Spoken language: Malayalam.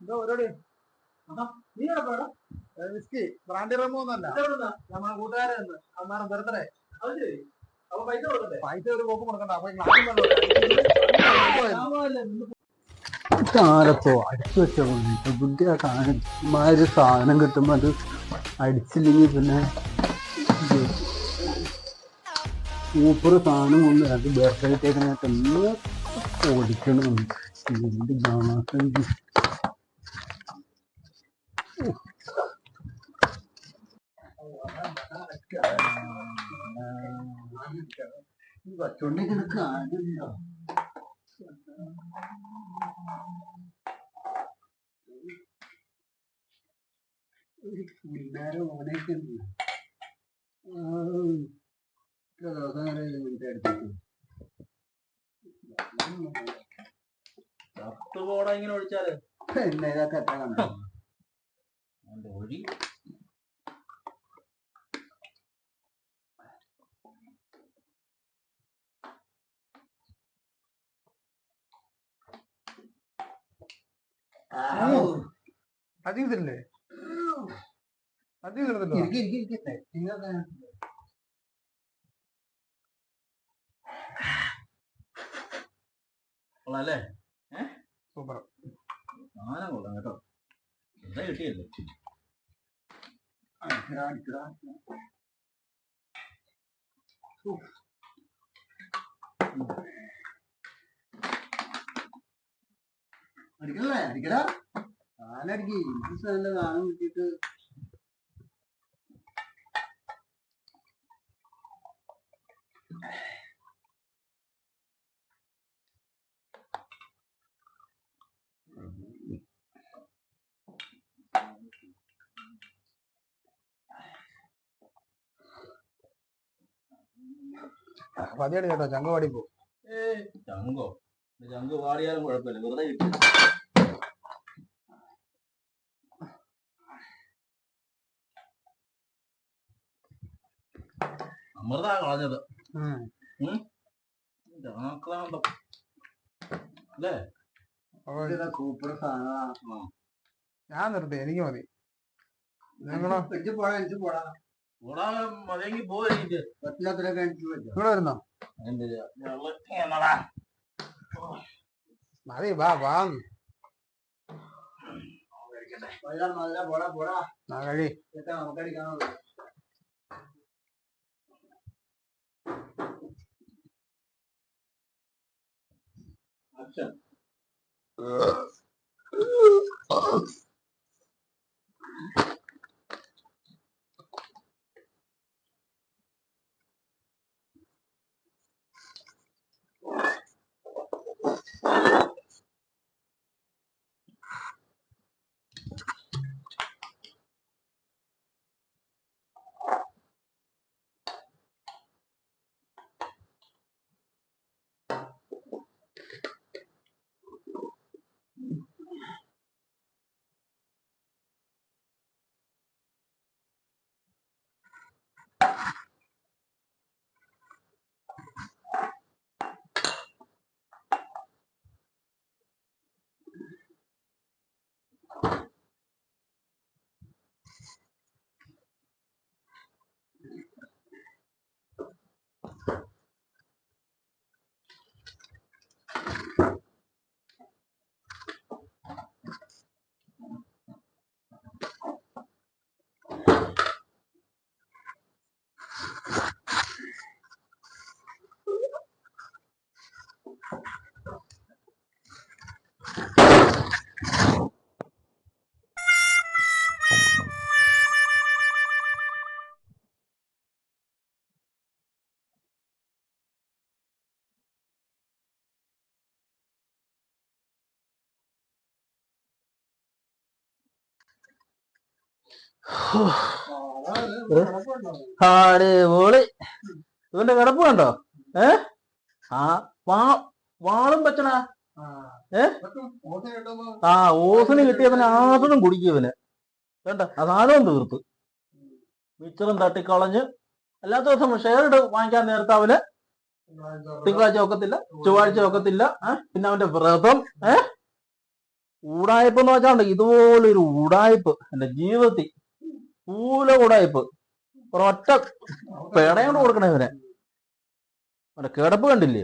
എന്താ പരിപാടി? നീ എവിടെ വിസ്കി ബ്രാൻഡി റമ്മോ ഒന്നല്ല നമ്മളെ കൂട്ടുകാരൻ അന്നാരം ബർത്ത്ഡേ അപ്പൊ പൈസ കൊടുക്കണ്ടേ? പൈസ ഒരു കോപ്പ് കൊടുക്കണ്ട. അപ്പൊ കാലത്തോ അടിച്ചു വെച്ചോ ബുദ്ധിയാ സാധനം ഇമ്മാതിരി സാധനം കിട്ടുമ്പോ അത് അടിച്ചില്ലെങ്കിൽ പിന്നെ സൂപ്പർ സാധനം കൊണ്ട് അത് ബർത്ത്ഡേറ്റേക്കിനകത്ത് എന്ന് ഓടിക്കണം. എന്ത് മാസം വച്ചോണ്ടിരിക്കുന്ന കാര്യമുണ്ടോ ആ, ഇത്ര ദിവസം വരെ പത്ത് ഇങ്ങനെ ഒഴിച്ചാൽ? പിന്നെ ഇതൊക്കെ എത്ര കണ്ടോ അതിന്റെ ഒഴി. അധികം കൊള്ളാല്ലേ? സൂപ്പർ. സാധനം കൊള്ളാം കേട്ടോ. എന്താ കിട്ടിയല്ലേ അടിക്കടാ, അടിക്കടാ. അടിക്കണല്ലേ? അടിക്കടാ. സാധനം സാധനം കിട്ടിയിട്ട് പതിയടി കേട്ടോ ചങ്ക പാടി പോ ചങ്കോ ചങ്ക് പാടിയാലും കുഴപ്പമില്ല വെറുതെ കിട്ടി അമൃതാ കളഞ്ഞത്. ഞാൻ നിർത്തി എനിക്ക് മതി നിങ്ങളോ ഇവിടെ വരുന്നോ മതി വാ വാ കഴി Evet. അടിപൊളി ഇവന്റെ കിടപ്പ് കണ്ടോ? ഏ? ആ വാ വാളും വെച്ചടാ ഏ? ആ ഓസിന് കിട്ടിയവന് ആസനം കുടിക്കുവന് വേണ്ട അതാരവും തീർത്ത്. മിച്ചറും തട്ടിക്കളഞ്ഞ് അല്ലാത്ത ദിവസം ഷെയർ ഇട്ട് വാങ്ങിക്കാൻ നേരത്തെ അവന്. തിങ്കളാഴ്ച ഒക്കത്തില്ല ചൊവ്വാഴ്ച ഒക്കത്തില്ല. ഏ? പിന്നെ അവന്റെ വ്രതം. ഏഹ് ഊടായ്പ എന്ന് വെച്ചാണ്ട് ഇതുപോലൊരു ഊടായ്പ്. എന്റെ ജീവിതത്തിൽ പൂല ഊടായ്പ് ഒരൊറ്റ പേടയോണ്ട് കൊടുക്കണേ ഇവനെ. കിടപ്പ് കണ്ടില്ലേ?